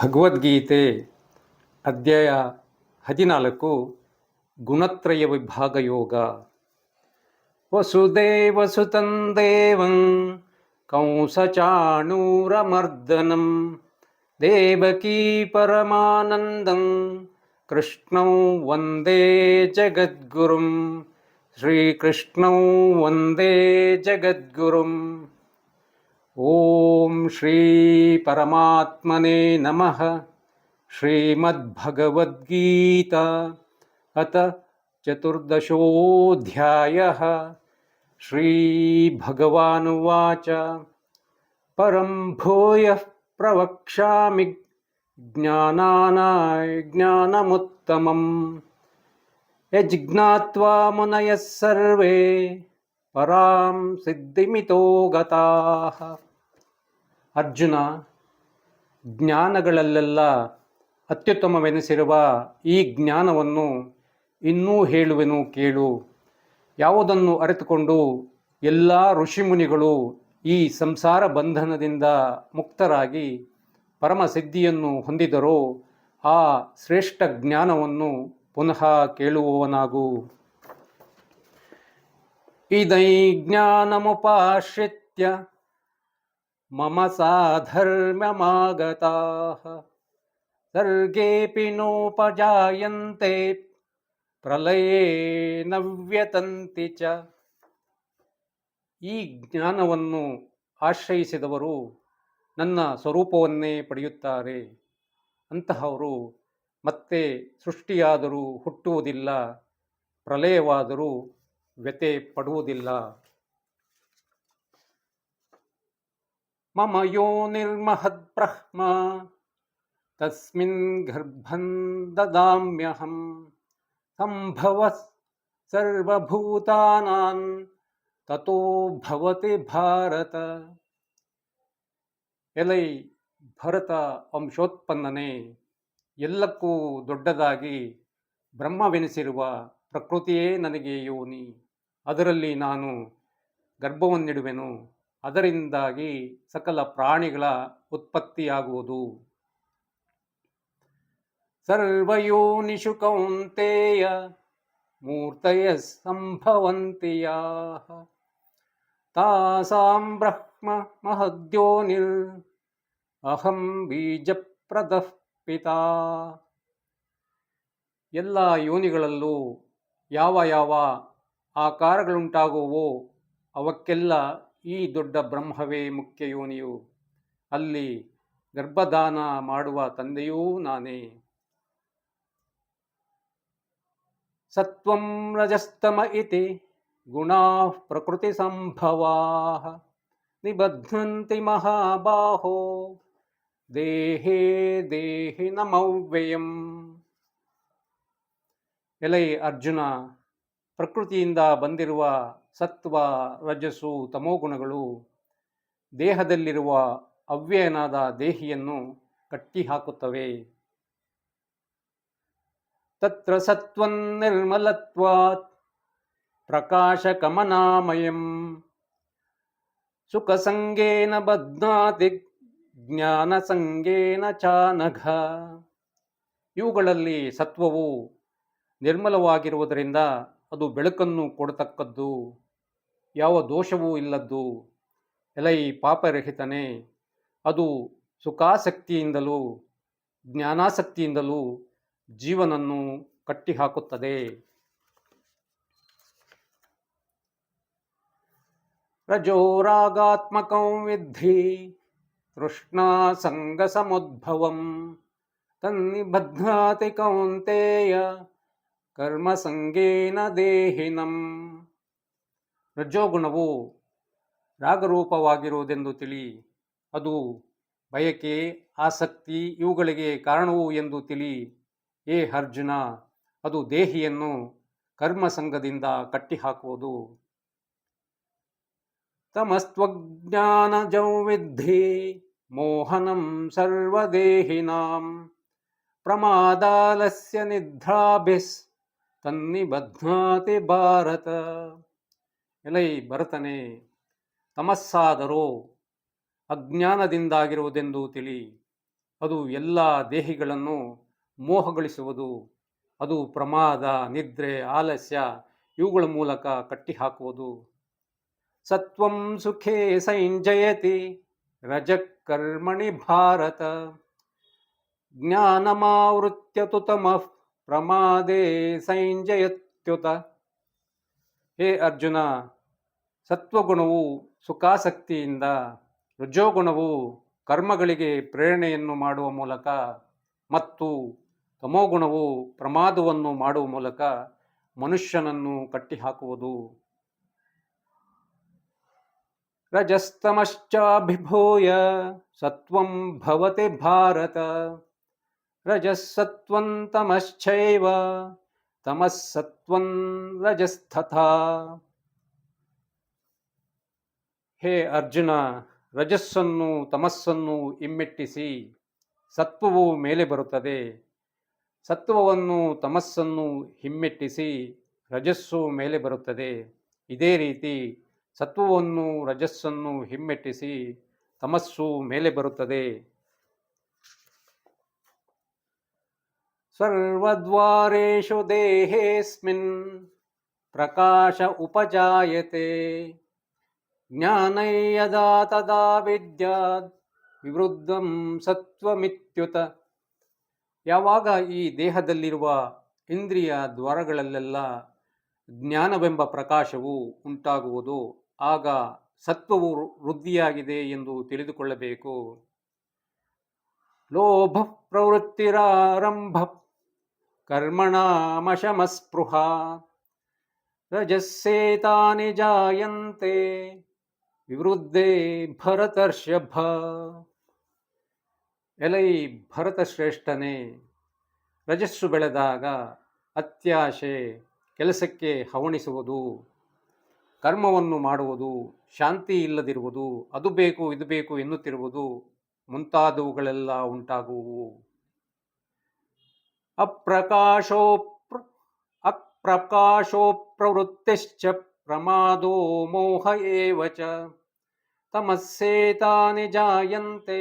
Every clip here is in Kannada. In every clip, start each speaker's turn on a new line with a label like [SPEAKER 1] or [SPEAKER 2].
[SPEAKER 1] भगवद्गीते अद्य हिनालको गुणत्रयविभागयोग वसुदेवसुतं देवं कंसचाणूरमर्दनं देवकी परमानन्दं कृष्णौ वन्दे जगद्गुरुं श्रीकृष्णौ वन्दे जगद्गुरुं ॐ श्रीपरमात्मने नमः श्रीमद्भगवद्गीता अथ चतुर्दशोऽध्यायः श्रीभगवानुवाच परं भूयः प्रवक्ष्यामि ज्ञानानाय ज्ञानमुत्तमम् यज्ज्ञात्वा मुनयः सर्वे परां सिद्धिमितो गताः ಅರ್ಜುನ ಜ್ಞಾನಗಳಲ್ಲೆಲ್ಲ ಅತ್ಯುತ್ತಮವೆನಿಸಿರುವ ಈ ಜ್ಞಾನವನ್ನು ಇನ್ನೂ ಹೇಳುವೆನು ಕೇಳು ಯಾವುದನ್ನು ಅರಿತುಕೊಂಡು ಎಲ್ಲ ಋಷಿಮುನಿಗಳು ಈ ಸಂಸಾರ ಬಂಧನದಿಂದ ಮುಕ್ತರಾಗಿ ಪರಮ ಸಿದ್ಧಿಯನ್ನು ಹೊಂದಿದರೋ ಆ ಶ್ರೇಷ್ಠ ಜ್ಞಾನವನ್ನು ಪುನಃ ಕೇಳುವವನಾಗು ಇದೈ ಜ್ಞಾನಮುಪಾಶ್ರಿತ್ಯ ಮಮ ಸಾಧರ್ಮ सर्गेऽपि ಸರ್ಗೆಪಿನೋಪಜಾಯಂತೆ ಪ್ರಲಯೇ ನವ್ಯತಂತಿ ಚ ಈ ಜ್ಞಾನವನ್ನು ಆಶ್ರಯಿಸಿದವರು ನನ್ನ ಸ್ವರೂಪವನ್ನೇ ಪಡೆಯುತ್ತಾರೆ ಅಂತಹವರು ಮತ್ತೆ ಸೃಷ್ಟಿಯಾದರೂ ಹುಟ್ಟುವುದಿಲ್ಲ ಪ್ರಲಯವಾದರೂ ವ್ಯತೆ ಪಡುವುದಿಲ್ಲ ಮಮ ಯೋ निर्महद्ब्रह्म तस्मिन् गर्भं ददाम्यहं ಸಂಭವ सर्वभूतानां ततो ಭಾರತ ಎಲೈ ಭರತ ವಂಶೋತ್ಪನ್ನನೆ ಎಲ್ಲಕ್ಕೂ ದೊಡ್ಡದಾಗಿ ಬ್ರಹ್ಮವೆನಿಸಿರುವ ಪ್ರಕೃತಿಯೇ ನನಗೆ ಯೋನಿ ಅದರಲ್ಲಿ ನಾನು ಗರ್ಭವನ್ನಿಡುವೆನು ಅದರಿಂದಾಗಿ ಸಕಲ ಪ್ರಾಣಿಗಳ ಉತ್ಪತ್ತಿಯಾಗುವುದು ಸರ್ವಯೋನಿಷು ಕೌಂತೆಯ ಮೂರ್ತಯ ಸಂಭವಂತೆಯ ತಾಸಾಂ ಬ್ರಹ್ಮ ನಿರ್ ಅಹಂ ಬೀಜಪ್ರದಃ ಪಿತಾ ಎಲ್ಲ ಯೋನಿಗಳಲ್ಲೂ ಯಾವ ಯಾವ ಆಕಾರಗಳುಂಟಾಗುವೋ ಅವಕ್ಕೆಲ್ಲ ಈ ದೊಡ್ಡ ಬ್ರಹ್ಮವೇ ಮುಖ್ಯ ಯೋನಿಯು ಅಲ್ಲಿ ಗರ್ಭದಾನ ಮಾಡುವ ತಂದೆಯೂ ನಾನೇ ಸತ್ವಂ ರಜಸ್ತಮ ಇತಿ ಗುಣಾ ಪ್ರಕೃತಿ ಸಂಭವಾ ನಿಬಧ್ನಂತಿ ಮಹಾಬಾಹೋ ದೇಹೇ ದೇಹಿ ನಮವ್ಯಯಂ ಎಲೈ ಅರ್ಜುನ ಪ್ರಕೃತಿಯಿಂದ ಬಂದಿರುವ ಸತ್ವ ರಜಸು ತಮೋಗುಣಗಳು ದೇಹದಲ್ಲಿರುವ ಅವ್ಯಯನಾದ ದೇಹಿಯನ್ನು ಕಟ್ಟಿಹಾಕುತ್ತವೆ ತತ್ರ ಸತ್ವ ನಿರ್ಮಲತ್ವಾತ್ ಪ್ರಕಾಶಕಮನಾಮಯಂ ಸಂಗೇನ ಬದ್ನಾತಿ ಸಂಗೇನ ಚಾನಘ ಇವುಗಳಲ್ಲಿ ಸತ್ವವು ನಿರ್ಮಲವಾಗಿರುವುದರಿಂದ ಅದು ಬೆಳಕನ್ನು ಕೊಡತಕ್ಕದ್ದು ಯಾವ ದೋಷವೂ ಇಲ್ಲದ್ದು ಎಲೈ ಪಾಪರಹಿತನೇ ಅದು ಸುಖಾಸಕ್ತಿಯಿಂದಲೂ ಜ್ಞಾನಾಸಕ್ತಿಯಿಂದಲೂ ಜೀವನನ್ನು ಕಟ್ಟಿಹಾಕುತ್ತದೆ ರಜೋರಾಗಾತ್ಮಕಂ ವಿದ್ಧಿ ಕೃಷ್ಣಾಸಂಗಸಮೋದ್ಭವಂ ತನ್ನಿಬಧ್ನಾತಿ ಕೌಂತೆಯ ಕರ್ಮಸಂಗೇನ ದೇಹಿನಂ ರಜೋಗುಣವು ರಾಗರೂಪವಾಗಿರುವುದೆಂದು ತಿಳಿ ಅದು ಬಯಕೆ ಆಸಕ್ತಿ ಇವುಗಳಿಗೆ ಕಾರಣವು ಎಂದು ತಿಳಿ ಏ ಅರ್ಜುನ ಅದು ದೇಹಿಯನ್ನು ಕರ್ಮಸಂಗದಿಂದ ಕಟ್ಟಿಹಾಕುವುದು ತಮಸ್ತ್ವಜ್ಞಾನಜೌ ವಿದ್ಧಿ ಮೋಹನಂ ಸರ್ವದೇಹಿನಾಂ ಪ್ರಮಾದಾಲಸ್ಯ ನಿದ್ರಾಭಿಸ್ ತನ್ನಿಬಧ್ನಾತಿ ಭಾರತ ಎಲೈ ಬರತನೆ ತಮಸ್ಸಾದರೋ ಅಜ್ಞಾನದಿಂದಾಗಿರುವುದೆಂದು ತಿಳಿ ಅದು ಎಲ್ಲ ದೇಹಿಗಳನ್ನು ಮೋಹಗೊಳಿಸುವುದು ಅದು ಪ್ರಮಾದ ನಿದ್ರೆ ಆಲಸ್ಯ ಇವುಗಳ ಮೂಲಕ ಕಟ್ಟಿಹಾಕುವುದು ಸತ್ವಂ ಸುಖೇ ಸೈಂಜಯತಿ ರಜಕರ್ಮಣಿ ಭಾರತ ಜ್ಞಾನಮಾವೃತ್ಯತು ಪ್ರಮಾದೇ ಸಂಜಯತ್ಯುತ ಹೇ ಅರ್ಜುನ ಸತ್ವಗುಣವು ಸುಖಾಸಕ್ತಿಯಿಂದ ರಜೋಗುಣವು ಕರ್ಮಗಳಿಗೆ ಪ್ರೇರಣೆಯನ್ನು ಮಾಡುವ ಮೂಲಕ ಮತ್ತು ತಮೋಗುಣವು ಪ್ರಮಾದವನ್ನು ಮಾಡುವ ಮೂಲಕ ಮನುಷ್ಯನನ್ನು ಕಟ್ಟಿಹಾಕುವುದು ರಜಸ್ತಮಶ್ಚಾಭಿಭೂಯ ಸತ್ವಂ ಭವತೆ ಭಾರತ ರಜಸ್ಸತ್ವಂತಮಶ್ಚೈವ ತಮಸ್ಸತ್ವಂ ಹೇ ಅರ್ಜುನ ರಜಸ್ಸನ್ನು ತಮಸ್ಸನ್ನು ಇಮ್ಮೆಟ್ಟಿಸಿ ಸತ್ವವು ಮೇಲೆ ಬರುತ್ತದೆ ಸತ್ವವನ್ನು ತಮಸ್ಸನ್ನು ಹಿಮ್ಮೆಟ್ಟಿಸಿ ರಜಸ್ಸು ಮೇಲೆ ಬರುತ್ತದೆ ಇದೇ ರೀತಿ ಸತ್ವವನ್ನು ರಜಸ್ಸನ್ನು ಹಿಮ್ಮೆಟ್ಟಿಸಿ ತಮಸ್ಸು ಮೇಲೆ ಬರುತ್ತದೆ ಸರ್ವದ್ವಾರು ದೇಹೇಸ್ಮಿನ್ ಪ್ರಕಾಶ ಉಪಜಾಯತೆ ज्ञानै ತದಾ ವಿವೃದ್ಧಂ ಸತ್ವಮಿತ್ಯುತ ಯಾವಾಗ ಈ ದೇಹದಲ್ಲಿರುವ ಇಂದ್ರಿಯ ದ್ವಾರಗಳಲ್ಲೆಲ್ಲ ಜ್ಞಾನವೆಂಬ ಪ್ರಕಾಶವು ಉಂಟಾಗುವುದು ಆಗ ಸತ್ವವು ವೃದ್ಧಿಯಾಗಿದೆ ಎಂದು ತಿಳಿದುಕೊಳ್ಳಬೇಕು ಲೋಭ ಪ್ರವೃತ್ತಿರಾರಂಭ कर्मणामशमस्पृहा रजस्येतानि जायन्ते विवृद्धे ಭರತರ್ಷಭ ಎಲೈ ಭರತಶ್ರೇಷ್ಠನೇ ರಜಸ್ಸು ಬೆಳೆದಾಗ ಅತ್ಯಾಶೆ ಕೆಲಸಕ್ಕೆ ಹವಣಿಸುವುದು ಕರ್ಮವನ್ನು ಮಾಡುವುದು ಶಾಂತಿ ಇಲ್ಲದಿರುವುದು ಅದು ಬೇಕು ಇದು ಬೇಕು ಎನ್ನುತ್ತಿರುವುದು ಮುಂತಾದವುಗಳೆಲ್ಲ ಉಂಟಾಗುವು ಅಪ್ರಕಾಶೋ ಅಪ್ರಕಾಶೋ ಪ್ರವೃತ್ತಿಶ್ಚ ಪ್ರಮಾದೋ ಮೋಹ ಏವಚ ಚ ತಮಸ್ಸೇತಾನಿ ಜಾಯಂತೆ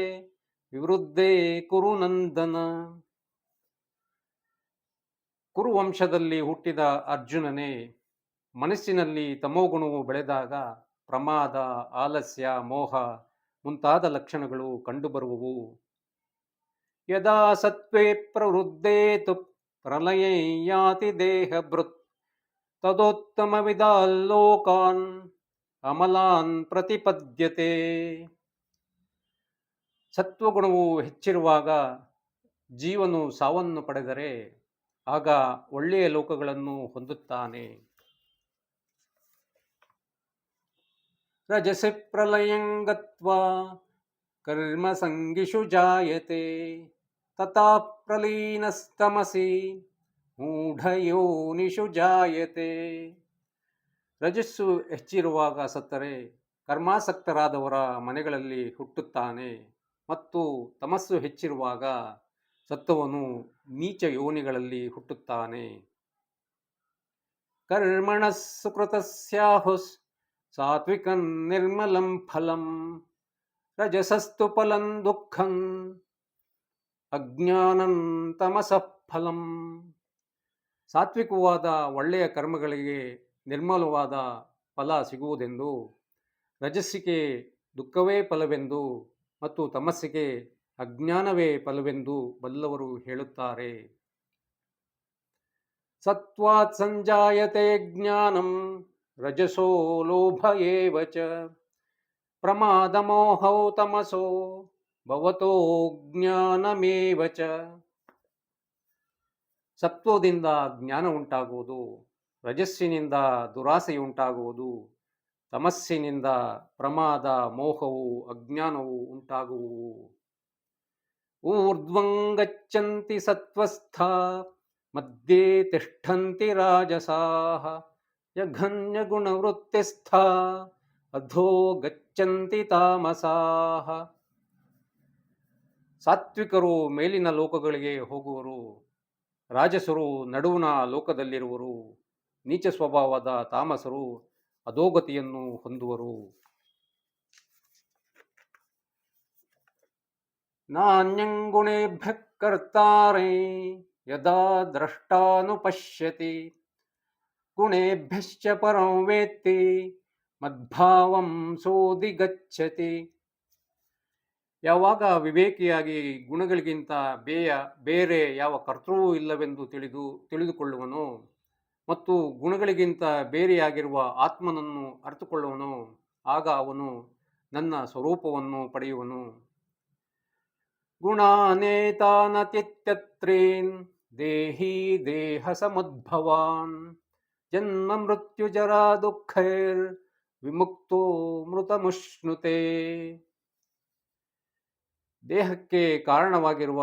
[SPEAKER 1] ವಿವೃದ್ಧೇ ಕುರುನಂದನ ಕುರುವಂಶದಲ್ಲಿ ಹುಟ್ಟಿದ ಅರ್ಜುನನೇ ಮನಸ್ಸಿನಲ್ಲಿ ತಮೋಗುಣವು ಬೆಳೆದಾಗ ಪ್ರಮಾದ ಆಲಸ್ಯ ಮೋಹ ಮುಂತಾದ ಲಕ್ಷಣಗಳು ಕಂಡುಬರುವವು ಯದಾ ಸತ್ವೇ ಪ್ರವೃದ್ಧೇ ತು ದೇಹ ಯಾತಿ ದೇಹಭೃತ್ ತದೋತ್ತಮವಿದಾಲ್ಲೋಕಾನ್ ಅಮಲಾನ್ ಪ್ರತಿಪದ್ಯತೆ ಸತ್ವಗುಣವು ಹೆಚ್ಚಿರುವಾಗ ಜೀವನು ಸಾವನ್ನು ಪಡೆದರೆ ಆಗ ಒಳ್ಳೆಯ ಲೋಕಗಳನ್ನು ಹೊಂದುತ್ತಾನೆ ರಜಸಿ ಪ್ರಲಯಂಗತ್ವ ಕರ್ಮಸಂಗಿಷು ಜಾಯತೆ तथा ಮೂಢಯೋ ನಿಷು ಜಾಯತೆ ರಜಸ್ಸು ಹೆಚ್ಚಿರುವಾಗ ಸತ್ತರೆ ಕರ್ಮಾಸಕ್ತರಾದವರ ಮನೆಗಳಲ್ಲಿ ಹುಟ್ಟುತ್ತಾನೆ ಮತ್ತು ತಮಸ್ಸು ಹೆಚ್ಚಿರುವಾಗ ಸತ್ತವನು ನೀಚ ಯೋನಿಗಳಲ್ಲಿ ಹುಟ್ಟುತ್ತಾನೆ ಸ್ಯಾಹುಸ್ ಸಾತ್ವಿಕ ನಿರ್ಮಲಂ ಫಲಂ ರಜಸಸ್ತು ಫಲಂ ದುಃಖಂ ಅಜ್ಞಾನಂ ತಮಸಫಲಂ ಸಾತ್ವಿಕವಾದ ಒಳ್ಳೆಯ ಕರ್ಮಗಳಿಗೆ ನಿರ್ಮಲವಾದ ಫಲ ಸಿಗುವುದೆಂದು ರಜಸ್ಸಿಗೆ ದುಃಖವೇ ಫಲವೆಂದು ಮತ್ತು ತಮಸ್ಸಿಗೆ ಅಜ್ಞಾನವೇ ಫಲವೆಂದು ಬಲ್ಲವರು ಹೇಳುತ್ತಾರೆ ಸತ್ವಾತ್ ಸಂಜಾಯತೆ ಜ್ಞಾನಂ ರಜಸೋ ಲೋಭ ಏವಚ ಪ್ರಮಾದಮೋಹೌ ತಮಸೋ ಭವತೋ ಜ್ಞಾನಮೇವ ಚ ಸತ್ವದಿಂದ ಜ್ಞಾನ ಉಂಟಾಗುವುದು ರಜಸ್ಸಿನಿಂದ ದುರಾಸೆ ತಮಸ್ಸಿನಿಂದ ಪ್ರಮಾದ ಮೋಹವು ಅಜ್ಞಾನವು ಉಂಟಾಗುವು ಊರ್ಧ್ವಂಗಚ್ಚಂತಿ ಸತ್ವಸ್ಥ ಮಧ್ಯೆ ತಿಷ್ಠಂತಿ ರಾಜಸಾಹ ಯಘನ್ಯ ಗುಣವೃತ್ತಿಸ್ಥ ಅಧೋ ಗಚ್ಚಂತಿ ತಾಮಸಾಹ ಸಾತ್ವಿಕರು ಮೇಲಿನ ಲೋಕಗಳಿಗೆ ಹೋಗುವರು ರಾಜಸರು ನಡುವಿನ ಲೋಕದಲ್ಲಿರುವರು ನೀಚ ಸ್ವಭಾವದ ತಾಮಸರು ಅಧೋಗತಿಯನ್ನು ಹೊಂದುವರು ನಾಣ್ಯಂಗುಣೇಭ್ಯ ಕರ್ತಾರೆ ಯದಾ ದ್ರಷ್ಟಾನುಪಶ್ಯತಿ ಗುಣೇಭ್ಯಶ್ಚ ಪರಂ ವೇತ್ತಿ ಮದ್ಭಾವಂ ಸೋದಿಗಚ್ಚತಿ ಯಾವಾಗ ವಿವೇಕಿಯಾಗಿ ಗುಣಗಳಿಗಿಂತ ಬೇಯ ಬೇರೆ ಯಾವ ಕರ್ತೃವೂ ಇಲ್ಲವೆಂದು ತಿಳಿದು ತಿಳಿದುಕೊಳ್ಳುವನು ಮತ್ತು ಗುಣಗಳಿಗಿಂತ ಬೇರೆಯಾಗಿರುವ ಆತ್ಮನನ್ನು ಅರ್ಥಕೊಳ್ಳುವನು ಆಗ ಅವನು ನನ್ನ ಸ್ವರೂಪವನ್ನು ಪಡೆಯುವನು ಗುಣಾನೇತಾನತಿತ್ಯತ್ರೇನ್ ದೇಹಿ ದೇಹ ಸಮದ್ಭವಾನ್ ಜನ್ಮ ಜರಾ ದುಃಖೈರ್ ವಿಮುಕ್ತೋ ಮೃತಮುಷ್ಣುತೆ ದೇಹಕ್ಕೆ ಕಾರಣವಾಗಿರುವ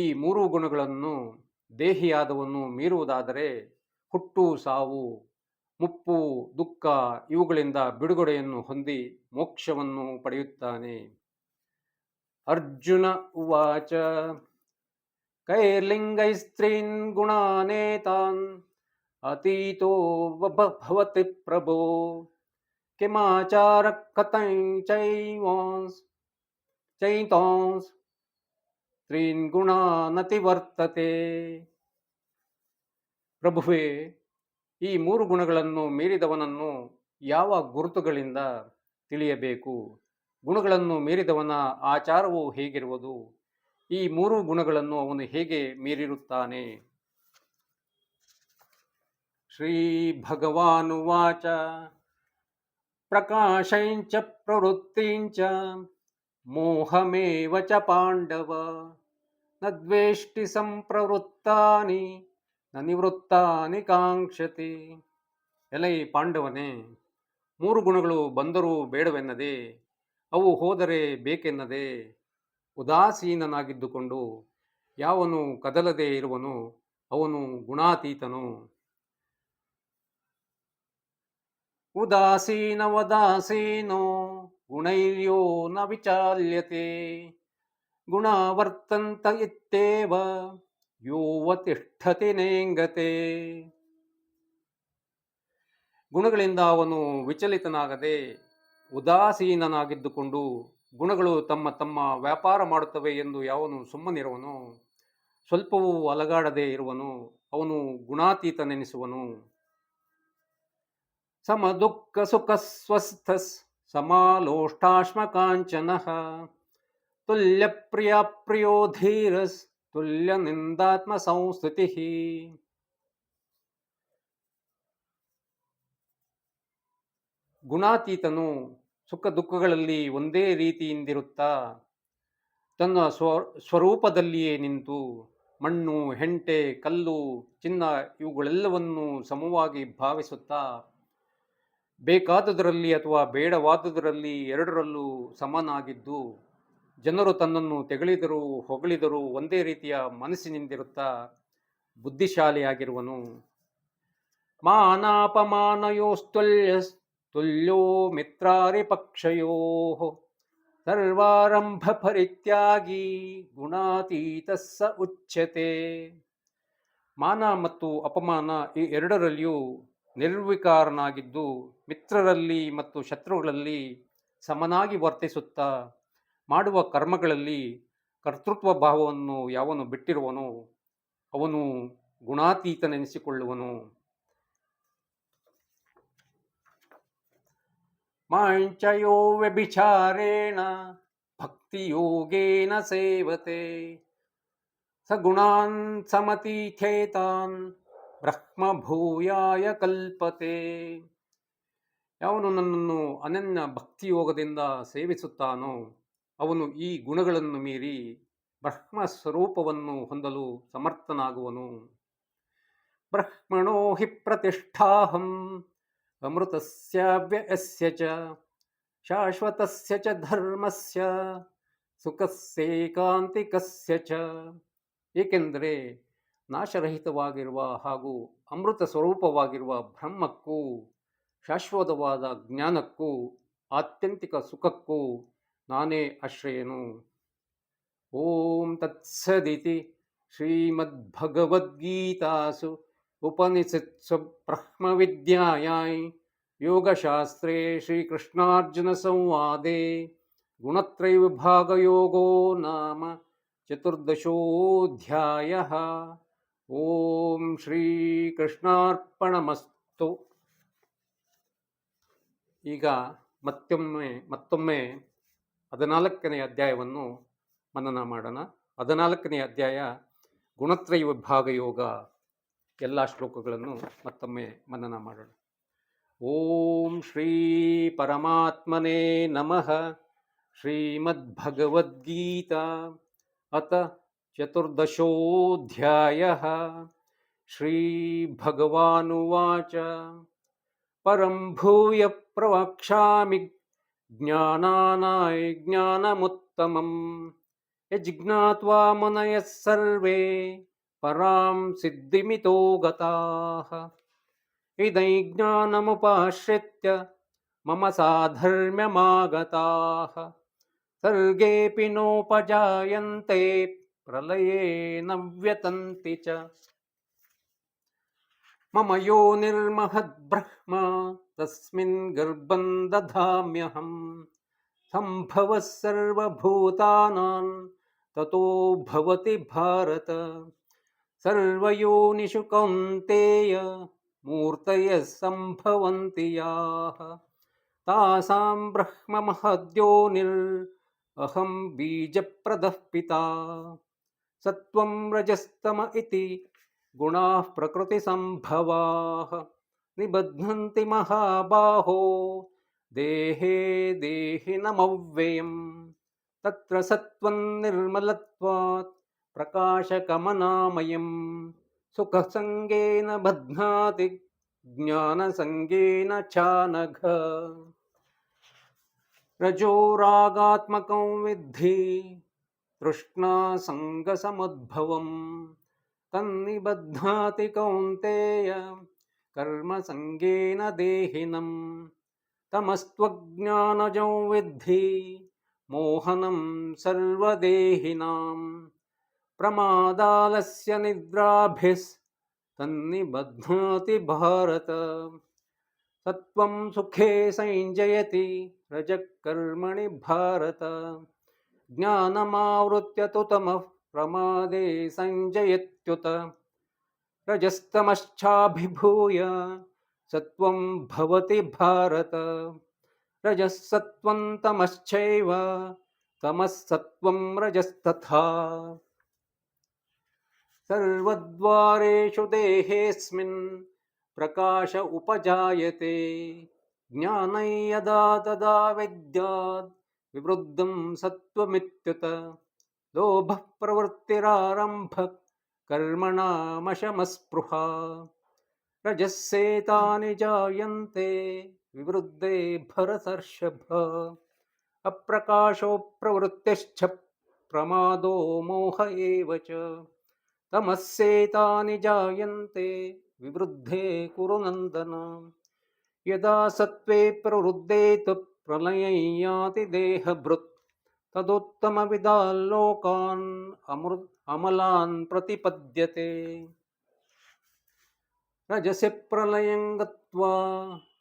[SPEAKER 1] ಈ ಮೂರು ಗುಣಗಳನ್ನು ದೇಹಿಯಾದವನ್ನು ಮೀರುವುದಾದರೆ ಹುಟ್ಟು ಸಾವು ಮುಪ್ಪು ದುಃಖ ಇವುಗಳಿಂದ ಬಿಡುಗಡೆಯನ್ನು ಹೊಂದಿ ಮೋಕ್ಷವನ್ನು ಪಡೆಯುತ್ತಾನೆ ಅರ್ಜುನ ಉವಾಚ ಕೈರ್ಲಿಂಗೈಸ್ತ್ರೀನ್ ಗುಣಾನೇತಾನ್ ಅತೀತೋ ಭವತಿ ಪ್ರಭೋ ಕಿಮಾಚಾರ ಕಥೈ ಚೈವಾನ್ಸ್ ಚೈತಾಂಸ್ ತ್ರೀನ್ ಗುಣಾನತಿ ವರ್ತತೆ ಪ್ರಭುವೇ ಈ ಮೂರು ಗುಣಗಳನ್ನು ಮೀರಿದವನನ್ನು ಯಾವ ಗುರುತುಗಳಿಂದ ತಿಳಿಯಬೇಕು ಗುಣಗಳನ್ನು ಮೀರಿದವನ ಆಚಾರವು ಹೇಗಿರುವುದು ಈ ಮೂರು ಗುಣಗಳನ್ನು ಅವನು ಹೇಗೆ ಮೀರಿರುತ್ತಾನೆ ಶ್ರೀ ಭಗವಾನುವಾಚ ಪ್ರಕಾಶಂಚ ಪ್ರವೃತ್ತಿಂಚ ಮೋಹಮೇವ ಚ ಪಾಂಡವ ನ ದ್ವೇಷ್ಟಿ ಸಂಪ್ರವೃತ್ತಾನಿ ನ ನಿವೃತ್ತಾನಿ ಕಾಂಕ್ಷತಿ ಎಲೈ ಪಾಂಡವನೇ ಮೂರು ಗುಣಗಳು ಬಂದರೂ ಬೇಡವೆನ್ನದೆ ಅವು ಹೋದರೆ ಬೇಕೆನ್ನದೆ ಉದಾಸೀನನಾಗಿದ್ದುಕೊಂಡು ಯಾವನು ಕದಲದೆ ಇರುವನು ಅವನು ಗುಣಾತೀತನು ಉದಾಸೀನ ಉದಾಸೀನೋ ಗುಣೈರ್ಯೋ ನ ವಿಚಾಲ್ಯತೆ ಗುಣ ವರ್ತಂತ ಇತ್ತೇವ ಯೋವ ನೇಂಗತೆ ಗುಣಗಳಿಂದ ಅವನು ವಿಚಲಿತನಾಗದೆ ಉದಾಸೀನನಾಗಿದ್ದುಕೊಂಡು ಗುಣಗಳು ತಮ್ಮ ತಮ್ಮ ವ್ಯಾಪಾರ ಮಾಡುತ್ತವೆ ಎಂದು ಯಾವನು ಸುಮ್ಮನಿರುವನು ಸ್ವಲ್ಪವೂ ಅಲಗಾಡದೆ ಇರುವನು ಅವನು ಗುಣಾತೀತನೆನಿಸುವನು ಸಮ ದುಃಖ ಸುಖ ಸ್ವಸ್ಥಸ್ ತುಲ್ಯ ನಿಂದಾತ್ಮ ಸಂಸ್ಥಿತಿ ಗುಣಾತೀತನು ಸುಖ ದುಃಖಗಳಲ್ಲಿ ಒಂದೇ ರೀತಿಯಿಂದಿರುತ್ತಾ ತನ್ನ ಸ್ವ ಸ್ವರೂಪದಲ್ಲಿಯೇ ನಿಂತು ಮಣ್ಣು ಹೆಂಟೆ ಕಲ್ಲು ಚಿನ್ನ ಇವುಗಳೆಲ್ಲವನ್ನೂ ಸಮವಾಗಿ ಭಾವಿಸುತ್ತಾ ಬೇಕಾದುದರಲ್ಲಿ ಅಥವಾ ಬೇಡವಾದುದರಲ್ಲಿ ಎರಡರಲ್ಲೂ ಸಮನಾಗಿದ್ದು ಜನರು ತನ್ನನ್ನು ತೆಗಳಿದರೂ ಹೊಗಳಿದರೂ ಒಂದೇ ರೀತಿಯ ಮನಸ್ಸಿನಿಂದಿರುತ್ತಾ ಬುದ್ಧಿಶಾಲಿಯಾಗಿರುವನು ಮಾನಾಪಮಾನಯೋಸ್ತುಲ್ಯ ತುಲ್ಯೋ ಮಿತ್ರಾರಿ ಪಕ್ಷಯೋ ಸರ್ವಾರಂಭ ಪರಿತ್ಯಾಗಿ ಗುಣಾತೀತ ಸ ಉಚ್ಯತೆ ಮಾನ ಮತ್ತು ಅಪಮಾನ ಈ ಎರಡರಲ್ಲಿಯೂ ನಿರ್ವಿಕಾರನಾಗಿದ್ದು ಮಿತ್ರರಲ್ಲಿ ಮತ್ತು ಶತ್ರುಗಳಲ್ಲಿ ಸಮನಾಗಿ ವರ್ತಿಸುತ್ತಾ ಮಾಡುವ ಕರ್ಮಗಳಲ್ಲಿ ಕರ್ತೃತ್ವ ಭಾವವನ್ನು ಯಾವನು ಬಿಟ್ಟಿರುವನೋ ಅವನು ಗುಣಾತೀತನೆನಿಸಿಕೊಳ್ಳುವನು ಮಾಂಚಯೋ ವ್ಯಭಿಚಾರೇಣ ಭಕ್ತಿಯೋಗೇನ ಸೇವತೆ ಸಗುಣಾನ್ ಸಮತಿ ಬ್ರಹ್ಮ ಭೂಯಾಯ ಕಲ್ಪತೆ ಯಾವನು ನನ್ನನ್ನು ಅನನ್ಯ ಭಕ್ತಿಯೋಗದಿಂದ ಸೇವಿಸುತ್ತಾನೋ ಅವನು ಈ ಗುಣಗಳನ್ನು ಮೀರಿ ಬ್ರಹ್ಮ ಸ್ವರೂಪವನ್ನು ಹೊಂದಲು ಸಮರ್ಥನಾಗುವನು ಬ್ರಹ್ಮಣೋ ಹಿ ಪ್ರತಿಷ್ಠಾಹಂ ಅಮೃತಸ್ಯ ಚ ಶಾಶ್ವತಸ್ಯ ಚ ಧರ್ಮಸ್ಯ ಸುಖಸ್ಸೇಕಾಂತಿಕಸ್ಯ ಚ ಏಕೆಂದರೆ ನಾಶರಹಿತವಾಗಿರುವ ಹಾಗೂ ಅಮೃತ ಸ್ವರೂಪವಾಗಿರುವ ಬ್ರಹ್ಮಕ್ಕೂ शाश्वतवादज्ञानको आत्यन्तिकसुखको नाने अश्रेणु ॐ तत्सदिति श्रीमद्भगवद्गीतासु उपनिषत्सुब्रह्मविद्यायां योगशास्त्रे श्रीकृष्णार्जुनसंवादे गुणत्रयविभागयोगो नाम चतुर्दशोऽध्यायः ॐ श्रीकृष्णार्पणमस्तु ಈಗ ಮತ್ತೊಮ್ಮೆ ಮತ್ತೊಮ್ಮೆ ಹದಿನಾಲ್ಕನೇ ಅಧ್ಯಾಯವನ್ನು ಮನನ ಮಾಡೋಣ ಹದಿನಾಲ್ಕನೇ ಅಧ್ಯಾಯ ಗುಣತ್ರಯ ವಿಭಾಗ ಯೋಗ ಎಲ್ಲ ಶ್ಲೋಕಗಳನ್ನು ಮತ್ತೊಮ್ಮೆ ಮನನ ಮಾಡೋಣ ಓಂ ಶ್ರೀ ಪರಮಾತ್ಮನೇ ನಮಃ ಅಥ ಚತುರ್ದಶೋಧ್ಯಾಯ ಶ್ರೀ ಭಗವಾನುವಾಚ ಪರಂ ಭೂಯ प्रवक्ष्यामि ज्ञानानाय ज्ञानमुत्तमम् यज्ज्ञात्वा मुनयः सर्वे परां सिद्धिमितो गताः इदं ज्ञानमुपाश्रित्य मम साधर्म्यमागताः सर्गेऽपि नोपजायन्ते प्रलये न व्यतन्ति च मम यो तस्मिन् गर्भं दधाम्यहं सम्भवः सर्वभूतानां ततो भवति भारत मूर्तयः सम्भवन्ति याः तासां निर् अहम् बीजप्रदः पिता सत्वं रजस्तम इति गुणा प्रकृतिसम्भवाः निबध्नन्ति महाबाहो देहे देहिनमव्ययम् तत्र सत्त्वं निर्मलत्वात् सुख सुखसङ्गेन बध्नाति ज्ञानसङ्गेन चानघ रजोरागात्मकं विद्धि तृष्णासङ्गसमुद्भवम् तन्निबध्नाति कौन्तेय कर्म कर्मसङ्गेन देहिनम् तमस्त्वज्ञानजो विद्धि मोहनम् सर्वदेहिनाम् प्रमादालस्य निद्राभिस्तन्निबध्नाति भारत सत्त्वं सुखे संजयति रजकर्मणि भारत ज्ञानमावृत्य तु तमः प्रमादे सञ्जयत्युत रजस्तमश्चाभिभूय सत्त्वं भवति भारत रजसत्त्वं तमश्चैव तमः रजस्तथा सर्वद्वारेषु देहेऽस्मिन् प्रकाश उपजायते ज्ञानै यदा तदा वैद्याद् विवृद्धं सत्त्वमित्युत लोभः कर्मणामशमस्पृहा रजस्येतानि जायन्ते विवृद्धे भरतर्षभ अप्रकाशो प्रवृत्तिश्च प्रमादो मोह एव च तमस्येतानि जायन्ते विवृद्धे कुरुनन्दन यदा सत्त्वे प्रवृद्धे तु प्रलय्याति देहभृत् विदालोकान अमृ अमलान प्रतिपद्यते रजसे प्रलयंगत्वा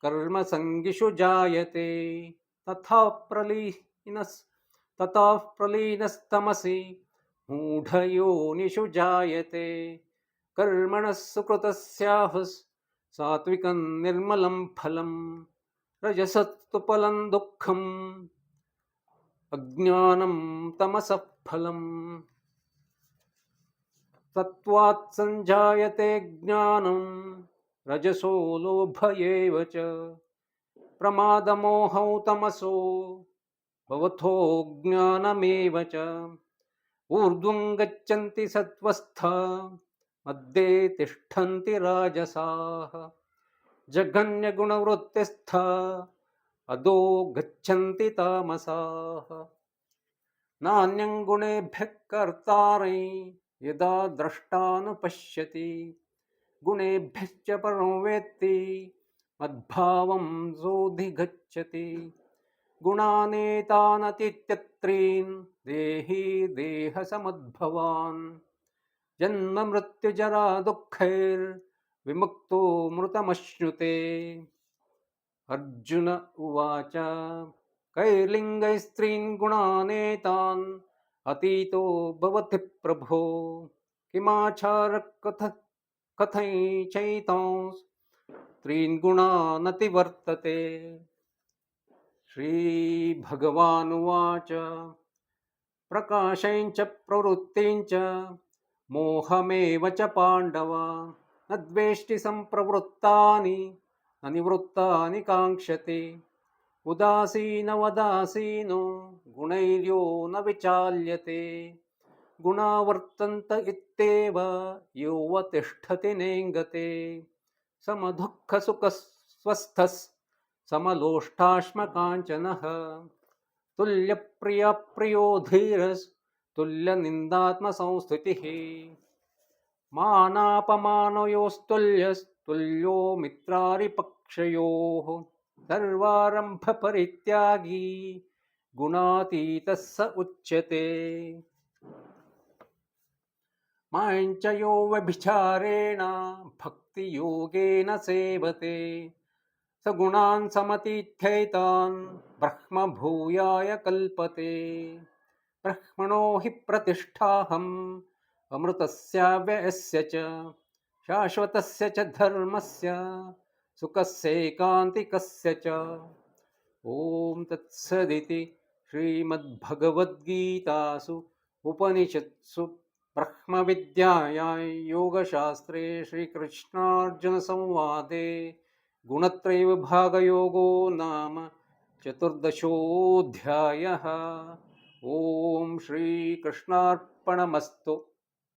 [SPEAKER 1] कर्म कर्मसङ्गिषु जायते तथा प्रलीनस ततः प्रलीनस्तमसि मूढयोनिषु जायते कर्मण सुकृतस्याः सात्विकं निर्मलं फलं रजसत्तुपलं दुःखं अज्ञानं तमसफलम् सञ्जायते ज्ञानं रजसो लोभयेव च प्रमादमोहौ तमसो भवतो ज्ञानमेव च ऊर्ध्वं गच्छन्ति सत्त्वस्थ मध्ये तिष्ठन्ति राजसाः जघन्यगुणवृत्तिस्थ अदो गच्छन्ति तामसाः नान्यं गुणेभ्यः कर्तारै यदा द्रष्टानुपश्यति गुणेभ्यश्च परं वेत्ति मद्भावं गच्छति गुणानेतानतित्यत्रीन् देही देहसमुद्भवान् जन्ममृत्युजरा दुःखैर्विमुक्तो मृतमश्नुते अर्जुन उवाच कैर्लिङ्गैस्त्रीन् गुणानेतान् अतीतो भवति प्रभो किमाचारकथ चैतांस्, त्रीन् गुणानतिवर्तते श्रीभगवानुवाच प्रकाशञ्च प्रवृत्तिञ्च मोहमेव च मोहमेवच न न निवृत्तानि काङ्क्षति उदासीनवदासीनो गुणैर्यो न विचाल्यते गुणावर्तन्त इत्येव यौव तिष्ठति नेङ्गते समदुःखसुखस्वस्थः समलोष्ठाश्मकाञ्चनः तुल्यप्रियप्रियो धीरस्तुल्यनिन्दात्मसंस्थितिः मानापमानयोस्तुल्यस् तुल्यो मित्रारिपक्षयोः सर्वारम्भपरित्यागी गुणातीतः स उच्यते माञ्चयो व्यभिचारेण भक्तियोगेन सेवते स गुणान् समतिथ्यैतान् ब्रह्मभूयाय कल्पते ब्रह्मणो हि प्रतिष्ठाहम् अमृतस्याव्ययस्य च शाश्वत च धर्मस्य सुखस्यैकान्तिकस्य च ॐ तत्सदिति श्रीमद्भगवद्गीतासु उपनिषत्सु ब्रह्म ब्रह्मविद्यायां योगशास्त्रे श्रीकृष्णार्जुनसंवादे गुणत्रयविभागयोगो नाम चतुर्दशोऽध्यायः ओम श्रीकृष्णार्पणमस्तु